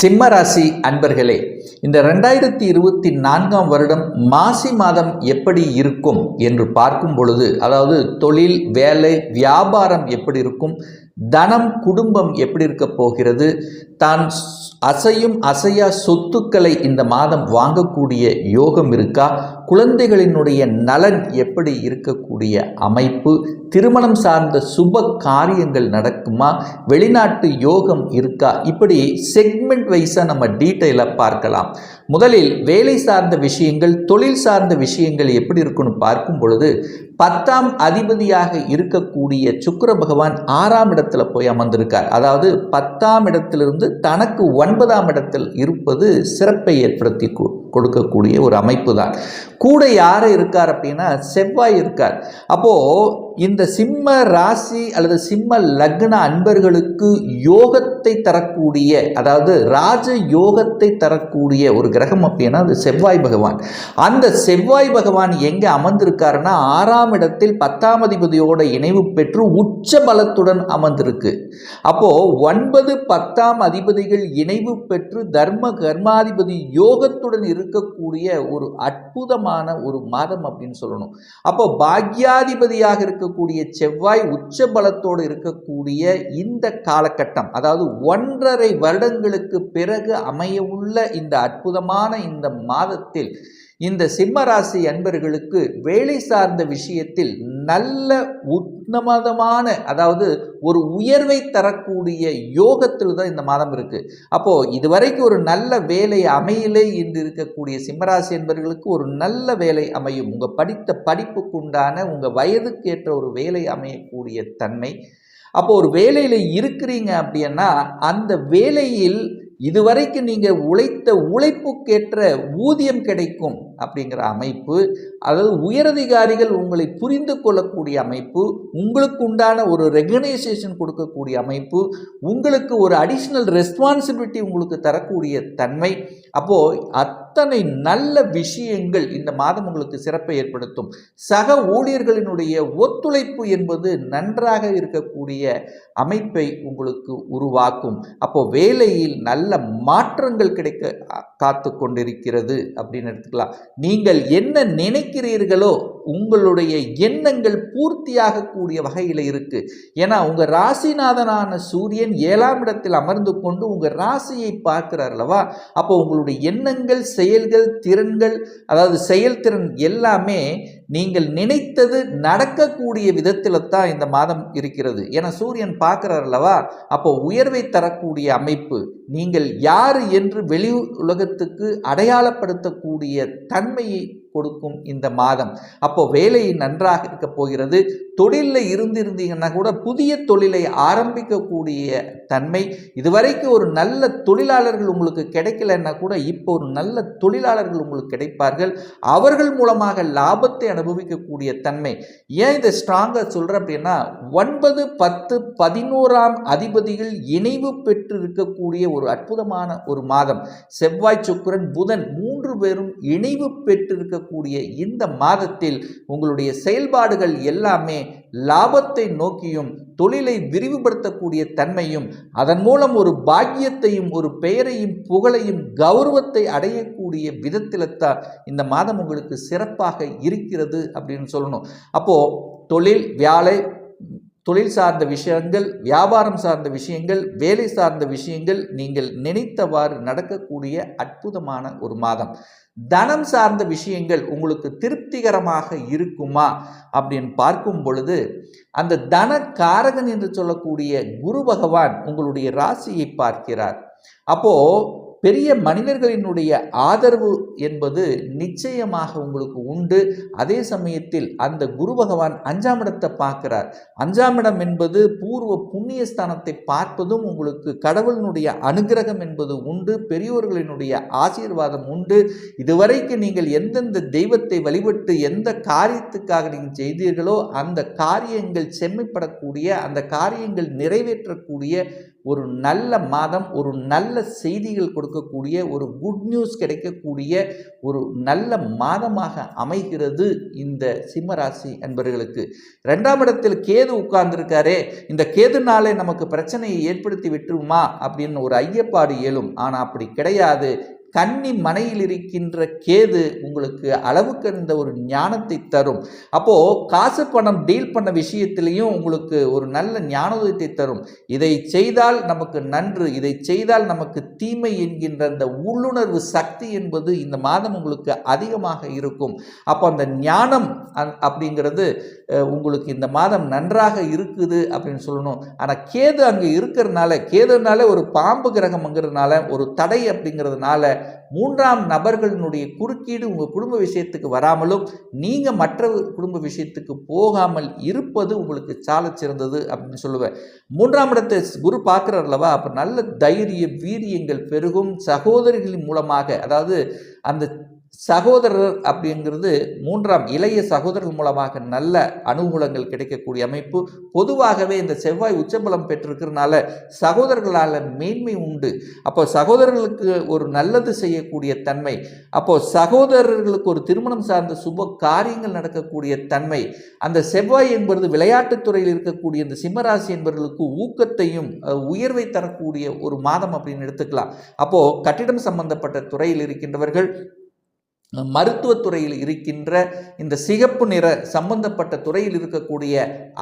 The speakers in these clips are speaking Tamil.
சிம்மராசி அன்பர்களே இந்த ரெண்டாயிரத்தி இருபத்தி நான்காம் வருடம் மாசி மாதம் எப்படி இருக்கும் என்று பார்க்கும் பொழுது அதாவது தொழில் வேலை வியாபாரம் எப்படி இருக்கும் தனம் குடும்பம் எப்படி இருக்க போகிறது? தான் அசையும் அசையா சொத்துக்களை இந்த மாதம் வாங்கக்கூடிய யோகம் இருக்கா? குழந்தைகளினுடைய நலன் எப்படி இருக்கக்கூடிய அமைப்பு? திருமணம் சார்ந்த சுப காரியங்கள் நடக்குமா? வெளிநாட்டு யோகம் இருக்கா? இப்படி செக்மெண்ட் வைஸாக நம்ம டீட்டெயிலாக பார்க்கலாம். முதலில் வேலை சார்ந்த விஷயங்கள் தொழில் சார்ந்த விஷயங்கள் எப்படி இருக்குன்னு பார்க்கும் பொழுது பத்தாம் அதிபதியாக இருக்கக்கூடிய சுக்கர பகவான் ஆறாம் இடத்தில் போய் அமர்ந்திருக்கார். அதாவது பத்தாம் இடத்திலிருந்து தனக்கு ஒன்பதாம் இடத்தில் இருப்பது சிறப்பை ஏற்படுத்தி கொடுக்கக்கூடிய ஒரு அமைப்பு தான் கூட யார் இருக்கார் அப்படின்னா செவ்வாய் இருக்கார். அப்போது இந்த சிம்ம ராசி அல்லது சிம்ம லக்ன அன்பர்களுக்கு யோகத்தை தரக்கூடிய அதாவது ராஜ யோகத்தை தரக்கூடிய ஒரு கிரகம் அப்படின்னா அது செவ்வாய் பகவான். அந்த செவ்வாய் பகவான் எங்கே அமர்ந்திருக்காருன்னா ஆறாம் இடத்தில் பத்தாம் அதிபதியோட இணைவு பெற்று உச்ச பலத்துடன் அமர்ந்து அமர்ந்திருக்கு அப்போ ஒன்பது பத்தாம் அதிபதிகள் இணைவு பெற்று தர்ம கர்மாதிபதி யோகத்துடன் இருக்கக்கூடிய ஒரு அற்புதமான ஒரு மாதம் அப்படின்னு சொல்லணும். அப்போ பாக்யாதிபதியாக இருக்கக்கூடிய செவ்வாய் உச்ச பலத்தோடு இருக்கக்கூடிய இந்த காலகட்டம் அதாவது ஒன்றரை வருடங்களுக்கு பிறகு அமையவுள்ள இந்த அற்புதமான இந்த மாதத்தில் இந்த சிம்மராசி அன்பர்களுக்கு வேலை சார்ந்த விஷயத்தில் நல்ல உன்னதமான அதாவது ஒரு உயர்வை தரக்கூடிய யோகத்தில் தான் இந்த மாதம் இருக்கு. அப்போ இதுவரைக்கும் ஒரு நல்ல வேலை அமையிலே என்று இருக்கக்கூடிய சிம்மராசி என்பவர்களுக்கு ஒரு நல்ல வேலை அமையும். உங்க படித்த படிப்புக்கு உண்டான உங்க வயதுக்கு ஏற்ற ஒரு வேலை அமையக்கூடிய தன்மை. அப்போ ஒரு வேலையில் இருக்கிறீங்க அப்படின்னா அந்த வேலையில் இதுவரைக்கும் நீங்கள் உழைத்த உழைப்புக்கேற்ற ஊதியம் கிடைக்கும் அப்படிங்கிற அமைப்பு அதாவது உயரதிகாரிகள் உங்களை புரிந்து கொள்ளக்கூடிய அமைப்பு உங்களுக்கு உண்டான ஒரு ரெகனைசேஷன் கொடுக்கக்கூடிய அமைப்பு உங்களுக்கு ஒரு அடிஷ்னல் ரெஸ்பான்சிபிலிட்டி உங்களுக்கு தரக்கூடிய தன்மை. அப்போது அத்தனை நல்ல விஷயங்கள் இந்த மாதம் உங்களுக்கு சிறப்பை ஏற்படுத்தும். சக ஊழியர்களினுடைய ஒத்துழைப்பு என்பது நன்றாக இருக்கக்கூடிய அமைப்பை உங்களுக்கு உருவாக்கும். அப்போ வேலையில் நல்ல மாற்றங்கள் கிடைக்க காத்து கொண்டிருக்கிறது அப்படின்னு எடுத்துக்கலாம். நீங்கள் என்ன நினைக்கிறீர்களோ உங்களுடைய எண்ணங்கள் பூர்த்தியாகக்கூடிய வகையில் இருக்கு. ஏன்னா உங்க ராசிநாதனான சூரியன் ஏழாம் இடத்தில் அமர்ந்து கொண்டு உங்க ராசியை பார்க்கிறார் அல்லவா? அப்போ உங்களுடைய எண்ணங்கள் செயல்கள் திறன்கள் அதாவது செயல்திறன் எல்லாமே நீங்கள் நினைத்தது நடக்கக்கூடிய விதத்தில் தான் இந்த மாதம் இருக்கிறது. ஏன்னா சூரியன் பார்க்கிறார் அல்லவா? அப்போ உயர்வை தரக்கூடிய அமைப்பு நீங்கள் யார் என்று வெளி உலகத்துக்கு அடையாளப்படுத்தக்கூடிய தன்மையை கொடுக்கும் இந்த மாதம். அப்போ வேலை நன்றாக இருக்க போகிறது. தொழிலில் இருந்திருந்தீங்கன்னா கூட புதிய தொழிலை ஆரம்பிக்கக்கூடிய தன்மை. இதுவரைக்கும் ஒரு நல்ல தொழிலாளர்கள் உங்களுக்கு கிடைக்கலன்னா கூட இப்போ ஒரு நல்ல தொழிலாளர்கள் உங்களுக்கு கிடைப்பார்கள். அவர்கள் மூலமாக லாபத்தை அனுபவிக்கக்கூடிய தன்மை. ஏன் இதை ஸ்ட்ராங்காக சொல்கிறேன் அப்படின்னா ஒன்பது பத்து பதினோராம் அதிபதிகள் இணைவு பெற்று இருக்கக்கூடிய ஒரு அற்புதமான ஒரு மாதம். செவ்வாய் சுக்கிரன் புதன் மூன்று பேரும் இணைவு பெற்றிருக்க இருக்கக்கூடிய இந்த மாதத்தில் உங்களுடைய செயல்பாடுகள் எல்லாமே லாபத்தை நோக்கியும் தொழிலை விரிவுபடுத்தக்கூடிய தன்மையும் அதன் மூலம் ஒரு பாக்கியத்தையும் ஒரு பெயரையும் புகழையும் கௌரவத்தை அடையக்கூடிய விதத்தில்தான் இந்த மாதம் உங்களுக்கு சிறப்பாக இருக்கிறது அப்படின்னு சொல்லணும். அப்போ தொழில் வேலை தொழில் சார்ந்த விஷயங்கள் வியாபாரம் சார்ந்த விஷயங்கள் வேலை சார்ந்த விஷயங்கள் நீங்கள் நினைத்தவாறு நடக்கக்கூடிய அற்புதமான ஒரு மாதம். தனம் சார்ந்த விஷயங்கள் உங்களுக்கு திருப்திகரமாக இருக்குமா அப்படின்னு பார்க்கும் பொழுது அந்த தன காரகன் என்று சொல்லக்கூடிய குரு பகவான் உங்களுடைய ராசியை பார்க்கிறார். அப்போது பெரிய மனிதர்களினுடைய ஆதரவு என்பது நிச்சயமாக உங்களுக்கு உண்டு. அதே சமயத்தில் அந்த குரு பகவான் அஞ்சாம் இடத்தை பார்க்கிறார். அஞ்சாம் இடம் என்பது பூர்வ புண்ணியஸ்தானத்தை பார்ப்பதும் உங்களுக்கு கடவுளினுடைய அனுகிரகம் என்பது உண்டு. பெரியோர்களினுடைய ஆசீர்வாதம் உண்டு. இதுவரைக்கும் நீங்கள் எந்தெந்த தெய்வத்தை வழிபட்டு எந்த காரியத்துக்காக நீங்கள் செய்தீர்களோ அந்த காரியங்கள் செம்மைப்படக்கூடிய அந்த காரியங்கள் நிறைவேற்றக்கூடிய ஒரு நல்ல மாதம் ஒரு நல்ல செய்திகள் கொடுக்கக்கூடிய ஒரு குட் நியூஸ் கிடைக்கக்கூடிய ஒரு நல்ல மாதமாக அமைகிறது இந்த சிம்மராசி அன்பர்களுக்கு. ரெண்டாம் இடத்தில் கேது உட்கார்ந்துருக்காரே இந்த கேதுனாலே நமக்கு பிரச்சனையை ஏற்படுத்தி விட்டுருமா அப்படின்னு ஒரு ஐயப்பாடு இயலும் ஆனால் அப்படி கிடையாது. கன்னி மனையில் இருக்கின்ற கேது உங்களுக்கு அளவுக்கு இருந்த ஒரு ஞானத்தை தரும். அப்போ காசு பணம் டீல் பண்ண விஷயத்திலையும் உங்களுக்கு ஒரு நல்ல ஞானோதயத்தை தரும். இதை செய்தால் நமக்கு நன்று இதை செய்தால் நமக்கு தீமை என்கின்ற அந்த உள்ளுணர்வு சக்தி என்பது இந்த மாதம் உங்களுக்கு அதிகமாக இருக்கும். அப்போ அந்த ஞானம் அப்படிங்கிறது உங்களுக்கு இந்த மாதம் நன்றாக இருக்குது அப்படின்னு சொல்லணும். ஆனால் கேது அங்கே இருக்கிறதுனால கேதுனால ஒரு பாம்பு கிரகம்ங்கிறதுனால ஒரு தடை அப்படிங்கிறதுனால மூன்றாம் நபர்களினுடைய குறுக்கீடு உங்கள் குடும்ப விஷயத்துக்கு வராமலும் நீங்கள் மற்ற குடும்ப விஷயத்துக்கு போகாமல் இருப்பது உங்களுக்கு சால சிறந்தது அப்படின்னு சொல்லுவேன். மூன்றாம் இடத்தை குரு பார்க்குறாருலவா அப்போ நல்ல தைரிய வீரியங்கள் பெருகும். சகோதரிகளின் மூலமாக அதாவது அந்த சகோதரர் அப்படிங்கிறது மூன்றாம் இளைய சகோதரர்கள் மூலமாக நல்ல அனுகூலங்கள் கிடைக்கக்கூடிய அமைப்பு. பொதுவாகவே இந்த செவ்வாய் உச்சபலம் பெற்றிருக்கிறதுனால சகோதரர்களால் மேன்மை உண்டு. அப்போ சகோதரர்களுக்கு ஒரு நல்லது செய்யக்கூடிய தன்மை அப்போ சகோதரர்களுக்கு ஒரு திருமணம் சார்ந்த சுப காரியங்கள் நடக்கக்கூடிய தன்மை அந்த செவ்வாய் என்பது விளையாட்டுத் துறையில் இருக்கக்கூடிய இந்த சிம்மராசி என்பவர்களுக்கு ஊக்கத்தையும் உயர்வை தரக்கூடிய ஒரு மாதம் அப்படின்னு எடுத்துக்கலாம். அப்போது கட்டிடம் சம்பந்தப்பட்ட துறையில் இருக்கின்றவர்கள் மருத்துவத்துறையில் இருக்கின்ற இந்த சிகப்பு நிற சம்பந்தப்பட்ட துறையில் இருக்கக்கூடிய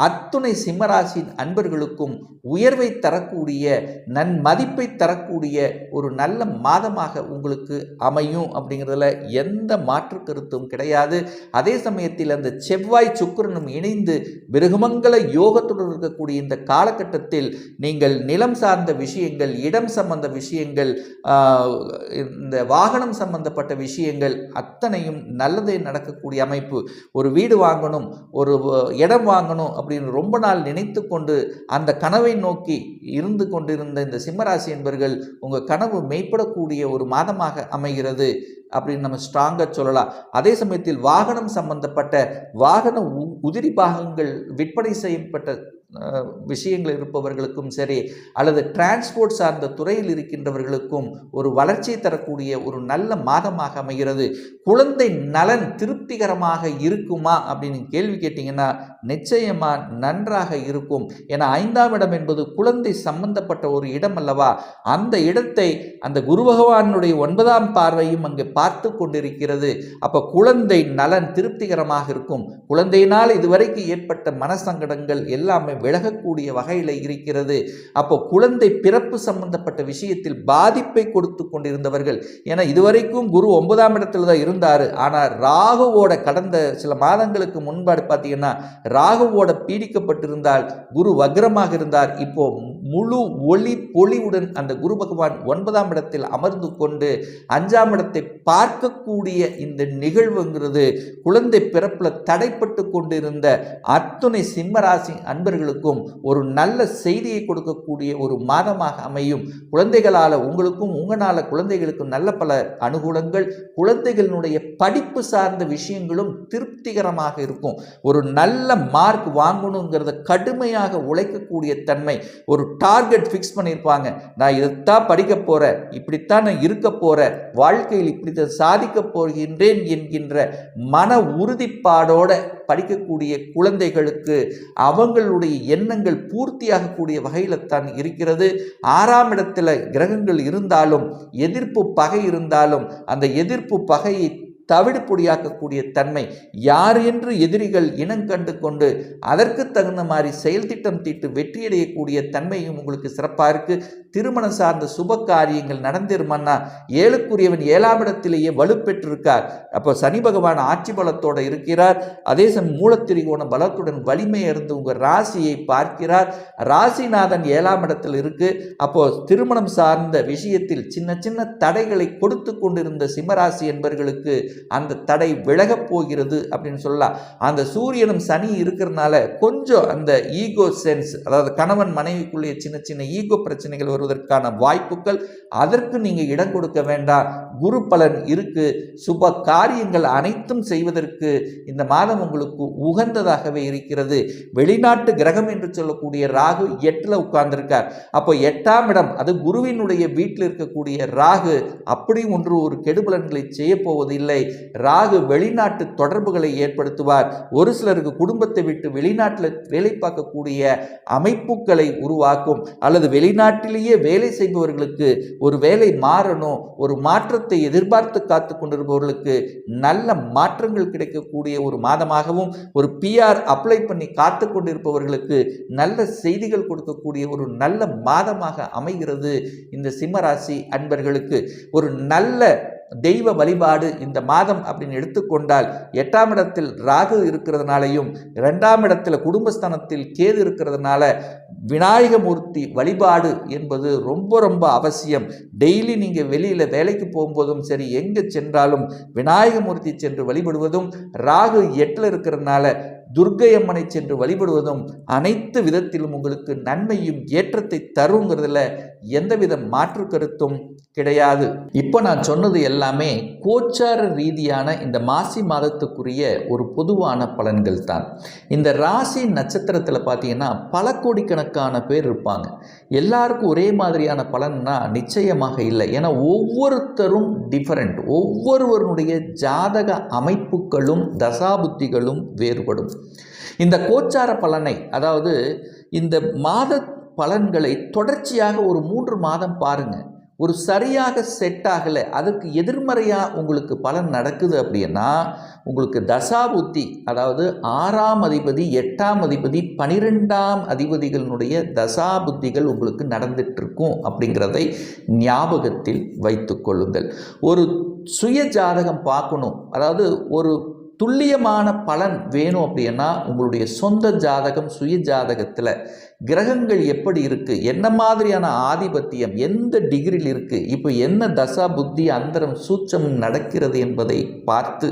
அத்துணை சிம்மராசியின் அன்பர்களுக்கும் உயர்வை தரக்கூடிய நன்மதிப்பை தரக்கூடிய ஒரு நல்ல மாதமாக உங்களுக்கு அமையும் அப்படிங்கிறதுல எந்த மாற்று கருத்தும் கிடையாது. அதே சமயத்தில் அந்த செவ்வாய் சுக்கிரனும் இணைந்து மிருகமங்கல யோகத்துடன் இருக்கக்கூடிய இந்த காலகட்டத்தில் நீங்கள் நிலம் சார்ந்த விஷயங்கள் இடம் சம்பந்த விஷயங்கள் இந்த வாகனம் சம்பந்தப்பட்ட விஷயங்கள் அத்தனையும் நல்லதே நடக்கக்கூடிய அமைப்பு. ஒரு வீடு வாங்கணும் ஒரு இடம் வாங்கணும் அப்படின்னு ரொம்ப நாள் நினைத்து கொண்டு அந்த கனவை நோக்கி இருந்து கொண்டிருந்த இந்த சிம்மராசி என்பர்கள் உங்கள் கனவு மெய்ப்படக்கூடிய ஒரு மாதமாக அமைகிறது அப்படின்னு நம்ம ஸ்ட்ராங்காக சொல்லலாம். அதே சமயத்தில் வாகனம் சம்பந்தப்பட்ட வாகன உ- உதிரி பாகங்கள் விற்பனை செய்யப்பட்ட விஷயங்கள் இருப்பவர்களுக்கும் சரி அல்லது டிரான்ஸ்போர்ட் சார்ந்த துறையில் இருக்கின்றவர்களுக்கும் ஒரு வளர்ச்சியை தரக்கூடிய ஒரு நல்ல மாதமாக அமைகிறது. குழந்தை நலன் திருப்திகரமாக இருக்குமா அப்படின்னு கேள்வி கேட்டிங்கன்னா நிச்சயமா நன்றாக இருக்கும். ஏன்னா ஐந்தாம் இடம் என்பது குழந்தை சம்பந்தப்பட்ட ஒரு இடம் அல்லவா? அந்த இடத்தை அந்த குரு பகவானுடைய ஒன்பதாம் பார்வையும் அங்கே பார்த்து கொண்டிருக்கிறது. அப்போ குழந்தை நலன் திருப்திகரமாக இருக்கும். குழந்தையினால் இதுவரைக்கும் ஏற்பட்ட மனசங்கடங்கள் எல்லாமே விலகக்கூடிய வகையில் இருக்கிறது. அப்போ குழந்தை பிறப்பு சம்பந்தப்பட்ட விஷயத்தில் பாதிப்பை கொடுத்து கொண்டிருந்தவர்கள் ஏன்னா இதுவரைக்கும் குரு ஒன்பதாம் இடத்துல தான் இருந்தார். ஆனால் ராகுவோட கடந்த சில மாதங்களுக்கு முன்பாடு பார்த்தீங்கன்னா ராகுவோட பீடிக்கப்பட்டிருந்தால் குரு வக்ரமாக இருந்தார். இப்போ முழு ஒளி பொலிவுடன் அந்த குரு பகவான் ஒன்பதாம் இடத்தில் அமர்ந்து கொண்டு அஞ்சாம் இடத்தை பார்க்கக்கூடிய இந்த நிகழ்வுங்கிறது குழந்தை பிறப்பில் தடைப்பட்டு கொண்டிருந்த அத்துணை சிம்மராசி அன்பர்களுக்கும் ஒரு நல்ல செய்தியை கொடுக்கக்கூடிய ஒரு மாதமாக அமையும். குழந்தைகளால் உங்களுக்கும் உங்களால் குழந்தைகளுக்கும் நல்ல பல அனுகூலங்கள் குழந்தைகளினுடைய படிப்பு சார்ந்த விஷயங்களும் திருப்திகரமாக இருக்கும். ஒரு நல்ல மார்க் வாங்கணுங்கிறத கடுமையாக உழைக்கக்கூடிய தன்மை ஒரு டார்கெட் ஃபிக்ஸ் பண்ணியிருப்பாங்க. நான் இதைத்தான் படிக்க போகிறேன் இப்படித்தான் நான் இருக்க போகிறேன் வாழ்க்கையில் இப்படித்தான் சாதிக்க போகின்றேன் என்கின்ற மன உறுதிப்பாடோட படிக்கக்கூடிய குழந்தைகளுக்கு அவங்களுடைய எண்ணங்கள் பூர்த்தியாகக்கூடிய வகையில் தான் இருக்கிறது. ஆறாம் இடத்துல கிரகங்கள் இருந்தாலும் எதிர்ப்பு பகை இருந்தாலும் அந்த எதிர்ப்பு பகையை தவிடு பொடியாக்கக்கூடிய தன்மை யார் என்று எதிரிகள் இனங்கண்டு கொண்டு அதற்கு தகுந்த மாதிரி செயல் திட்டம் தீட்டு வெற்றியடையக்கூடிய தன்மையும் உங்களுக்கு சிறப்பாக இருக்குது திருமணம் சார்ந்த சுப காரியங்கள் நடந்திருமன்னா ஏழுக்குரியவன் ஏழாம் இடத்திலேயே வலுப்பெற்றிருக்கார். அப்போ சனி பகவான் ஆட்சி பலத்தோடு இருக்கிறார். அதே சமயம் மூலத்திரிகோண பலத்துடன் வலிமை இருந்து உங்கள் ராசியை பார்க்கிறார். ராசிநாதன் ஏழாம் இடத்தில் இருக்கு. அப்போ திருமணம் சார்ந்த விஷயத்தில் சின்ன சின்ன தடைகளை கொடுத்து கொண்டிருந்த சிம்மராசி என்பவர்களுக்கு அந்த தடை விலகப் போகிறது அப்படின்னு சொல்லலாம். அந்த சூரியனும் சனி இருக்கிறதுனால கொஞ்சம் அந்த ஈகோ சென்ஸ் அதாவது கணவன் மனைவிக்குள்ளே சின்ன சின்ன ஈகோ பிரச்சனைகள் வருவதற்கான வாய்ப்புகள் அதற்கு நீங்கள் இடம் கொடுக்க வேண்டாம். குரு பலன் இருக்கு. சுப காரியங்கள் அனைத்தும் செய்வதற்கு இந்த மாதம் உங்களுக்கு உகந்ததாகவே இருக்கிறது. வெளிநாட்டு கிரகம் என்று சொல்லக்கூடிய ராகு எட்டில் உட்கார்ந்திருக்கார். அப்போ எட்டாம் இடம் அது குருவினுடைய வீட்டில் இருக்கக்கூடிய ராகு அப்படி ஒன்று ஒரு கெடுபலன்களை செய்ய போவதில்லை. ராகு வெளிநாட்டு தொடர்புகளை ஏற்படுத்துவார். ஒரு சிலருக்கு குடும்பத்தை விட்டு வெளிநாட்டில் வேலை பார்க்கக்கூடிய அமைப்புகளை உருவாக்கும். அல்லது வெளிநாட்டிலேயே வேலை செய்பவர்களுக்கு ஒரு வேலை மாறணும் ஒரு மாற்றத்தை எதிர்பார்த்து காத்து கொண்டிருப்பவர்களுக்கு நல்ல மாற்றங்கள் கிடைக்கக்கூடிய ஒரு மாதமாகவும் ஒரு பிஆர் அப்ளை பண்ணி காத்து கொண்டிருப்பவர்களுக்கு நல்ல செய்திகள் கொடுக்கக்கூடிய ஒரு நல்ல மாதமாக அமைகிறது இந்த சிம்மராசி அன்பர்களுக்கு. ஒரு நல்ல தெய்வ வழிபாடு இந்த மாதம் அப்படின்னு எடுத்துக்கொண்டால் எட்டாம் இடத்தில் ராகு இருக்கிறதுனாலையும் ரெண்டாம் இடத்தில் குடும்பஸ்தானத்தில் கேது இருக்கிறதுனால விநாயகமூர்த்தி வழிபாடு என்பது ரொம்ப ரொம்ப அவசியம். டெய்லி நீங்கள் வெளியில் வேலைக்கு போகும்போதும் சரி எங்கே சென்றாலும் விநாயகமூர்த்தி சென்று வழிபடுவதும் ராகு எட்டில் இருக்கிறதுனால துர்க்கை அம்மனை சென்று வழிபடுவதும் அனைத்து விதத்திலும் உங்களுக்கு நன்மையும் ஏற்றத்தை தருங்கிறதுல எந்தவித மாற்று கருத்தும் கிடையாது. இப்போ நான் சொன்னது எல்லாமே கோச்சார ரீதியான இந்த மாசி மாதத்துக்குரிய ஒரு பொதுவான பலன்கள் தான். இந்த ராசி நட்சத்திரத்தில் பார்த்தீங்கன்னா பல கோடிக்கணக்கான பேர் இருப்பாங்க. எல்லாருக்கும் ஒரே மாதிரியான பலன்னா நிச்சயமாக இல்லை. ஏன்னா ஒவ்வொருத்தரும் டிஃபரெண்ட் ஒவ்வொருவருடைய ஜாதக அமைப்புகளும் தசாபுத்திகளும் வேறுபடும். இந்த கோச்சார பலனை அதாவது இந்த மாத பலன்களை தொடர்ச்சியாக ஒரு மூன்று மாதம் பாருங்கள் ஒரு சரியாக செட் ஆகலை அதுக்கு எதிர்மறையாக உங்களுக்கு பலன் நடக்குது அப்படின்னா உங்களுக்கு தசாபுத்தி அதாவது ஆறாம் அதிபதி எட்டாம் அதிபதி பனிரெண்டாம் அதிபதிகளினுடைய தசாபுத்திகள் உங்களுக்கு நடந்துட்டுருக்கும் அப்படிங்கிறதை ஞாபகத்தில் வைத்து கொள்ளுங்கள். ஒரு சுய ஜாதகம் பார்க்கணும். அதாவது ஒரு துல்லியமான பலன் வேணும் அப்படின்னா உங்களுடைய சொந்த ஜாதகம் சுய ஜாதகத்தில் கிரகங்கள் எப்படி இருக்குது என்ன மாதிரியான ஆதிபத்தியம்? எந்த டிகிரியில் இருக்குது இப்போ என்ன தசா புத்தி அந்தரம் சூட்சம் நடக்கிறது என்பதை பார்த்து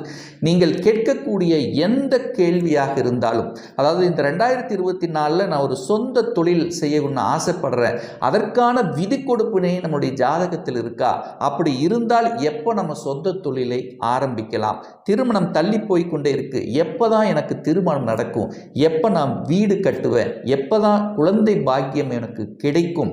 நீங்கள் கேட்கக்கூடிய எந்த கேள்வியாக இருந்தாலும் அதாவது இந்த ரெண்டாயிரத்தி இருபத்தி நாலில் நான் ஒரு சொந்த தொழில் செய்யணும்னு ஆசைப்படுறேன். அதற்கான விதி கொடுப்பினை நம்முடைய ஜாதகத்தில் இருக்கா? அப்படி இருந்தால் எப்போ நம்ம சொந்த தொழிலை ஆரம்பிக்கலாம்? திருமணம் தள்ளி போய் கொண்டே இருக்குது எப்போ தான் எனக்கு திருமணம் நடக்கும்? எப்போ நான் வீடு கட்டுவேன்? எப்போ தான் குழந்தை பாக்கியம் எனக்கு கிடைக்கும்.